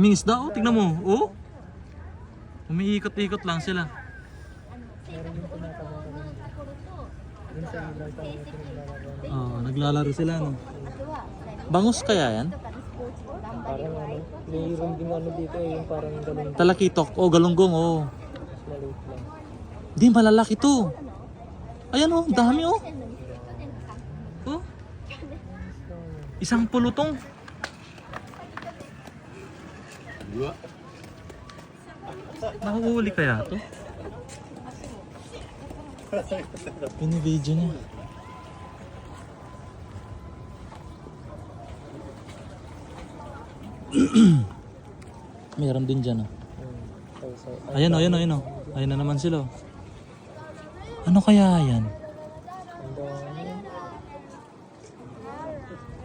May isda oh, tignan mo. Oh. Umiikot-ikot lang sila. Oh, naglalaro sila no. Bangus kaya yan? Parang ano, mayroon dito yung parang galong Talakitok. Oh, galunggong oh. maliit lang. Malalaki to. Ayan oh, dami oh. Oh. Isang pulutong. Nahuhuli kaya to? Binibidyo niya. Meron din dyan ay, Ayan oh, ayan oh, ayan oh. Ayan na naman sila oh. Ano kaya yan?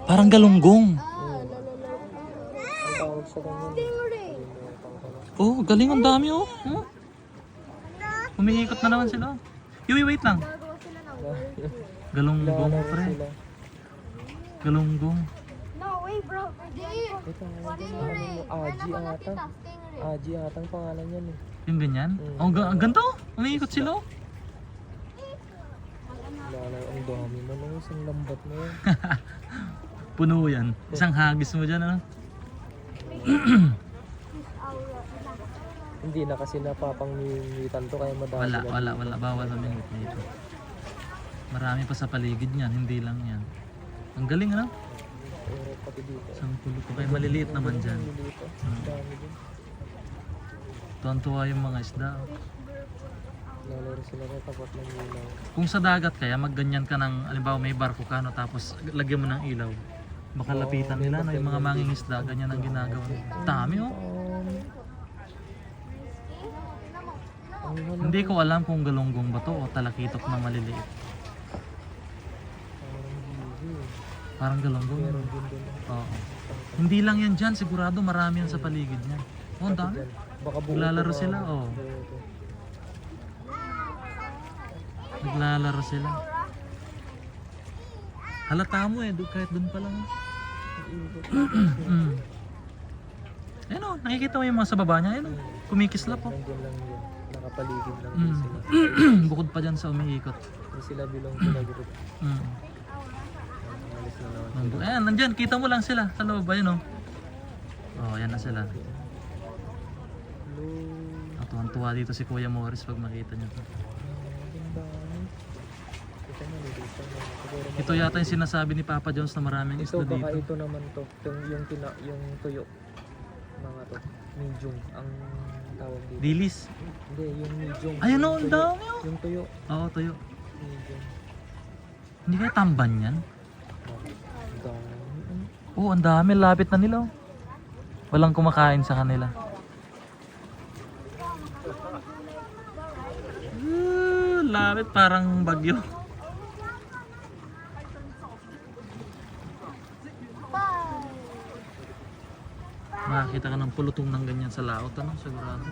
Parang galunggong. Ang tawag. Oh, galing ang dami oh. Hmm? Umiikot na naman sila. Yui, wait lang. Galunggong, pre. Galunggong. No way, bro. Ito, ano mo, Aji ata. Aji ata ang pangalan yan eh. Yung ganyan? Mm. Oh, ga- ang ganito. Umiikot sila. oh. Lalaro, ang dami mo nung isang lambat na yun. Puno yan. Isang hagis mo dyan, ano? Hindi na kasi napapangimitan to kaya madami Wala, wala, wala. Bawal na minute dito. Marami pa sa paligid niyan. Hindi lang yan. Ang galing, ano? Pero pati dito. To. Kaya maliliit naman dyan. Ang din. Tuwan-tuwa yung mga isda. Lalaro sila na tapat ng ilaw. Kung sa dagat kaya, magganyan ka ng, alimbawa may barko ka, no, tapos lagyan mo ng ilaw. Baka lapitan nila, no, yung mga mangingisda, ganyan ang ginagawa. Dami, oh. Um, ang ano, Hindi ko alam kung galunggong ba to o talakitok na maliliit. parang galunggong. Oo. Hindi lang yan dyan, sigurado marami yan sa paligid niya. Oh, ang dami. Naglalaro sila, oh. Naglalaro sila. Halata mo eh, kahit doon pa lang. mm. Ayun oh, nakikita mo yung mga sa baba niya, ayun oh. Kumikislap oh. Nandun lang yun. Nakapaligid lang din Mm. sila. Bukod pa dyan sa umiikot. Hindi sila bilong sila group. Mm. Alis na naman. Ayan, nandyan, kita mo lang sila sa loob, ayun oh. Oh, ayan na sila. Hello. At tuwan-tuwa dito si Kuya Morris pag makita niya to. Ang dami. Ito na, dito na. Siguro Ito yata yung sinasabi ni Papa Jones na maraming Ito isda baka dito. ito naman to. Yung, yung, tina, yung tuyo. Mga to. Medium. Ang tawag dito. Dilis. Hindi, yung medium. Ayun Yung oh, ang dami oh. Yung tuyo. Oo, tuyo. Medium. Hindi kaya tamban yan? Ang dami. Ano? Oo, ang dami. Lapit na nila. oh. Walang kumakain sa kanila. Uh, lapit parang bagyo. Makakita ka ng pulutong ng ganyan sa laot, ano? Sigurado.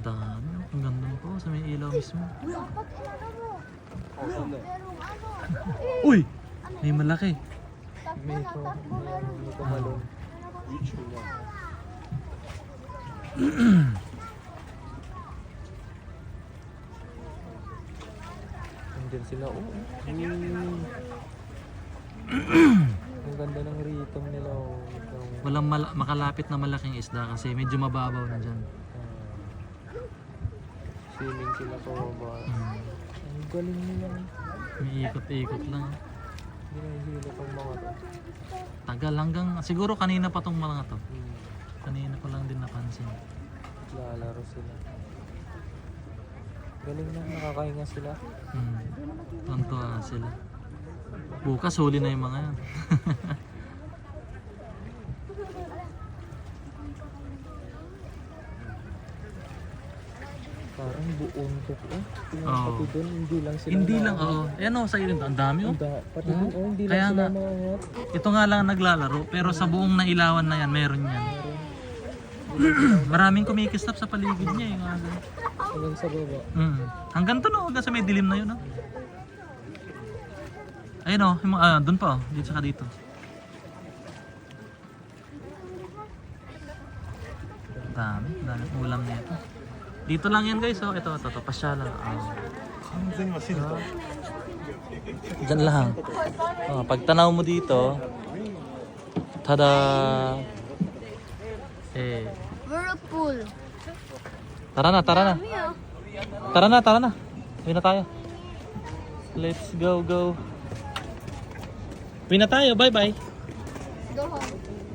Dami. oh. Ang ganda po sa may ilaw mismo. Uy! May malaki. May ito. tumalon. Andyan sila. Oh. Uy. Ang ganda ng rhythm nila. Oh. Walang mala- makalapit na malaking isda kasi medyo mababaw na dyan. ah, swimming sila sa baba. Mm. Ang galing nila. May ikot-ikot lang. Hindi na hihilo tong mga to. Tagal hanggang, siguro kanina pa tong mga to. Hmm. Kanina ko lang din napansin. Lalaro sila. Galing na, nakakahinga sila. Hmm. Tuntua sila. Bukas huli na yung mga yan. Parang buong eh. Tingnan Oo. pati doon, hindi lang sila Hindi lang, oo. Ayan o, sa ilong. Ang dami oh. Ang da- pati Oo. doon, oh, hindi Kaya lang sila nga. maangat. Ito nga lang ang naglalaro, pero sa buong nailawan na yan, meron yan. Maraming kumikislap sa paligid niya yung aga. Hanggang sa baba. Mm. Hanggang to no, hanggang sa may dilim na yun oh. Ayun oh, yung mga, ah, doon pa oh, dito saka dito. Dami, dami ulam nito. Dito lang yan guys, oh. Ito, ito, ito, pasyalan. Oh. 完全は信じた Diyan lang. Oh, pag tanaw mo dito, tada! Eh, Whirlpool. tara na, tara na. Dami ah. Tara na, tara na. Uwi na tayo. Let's go, go. Uwi na tayo, bye-bye. Go home.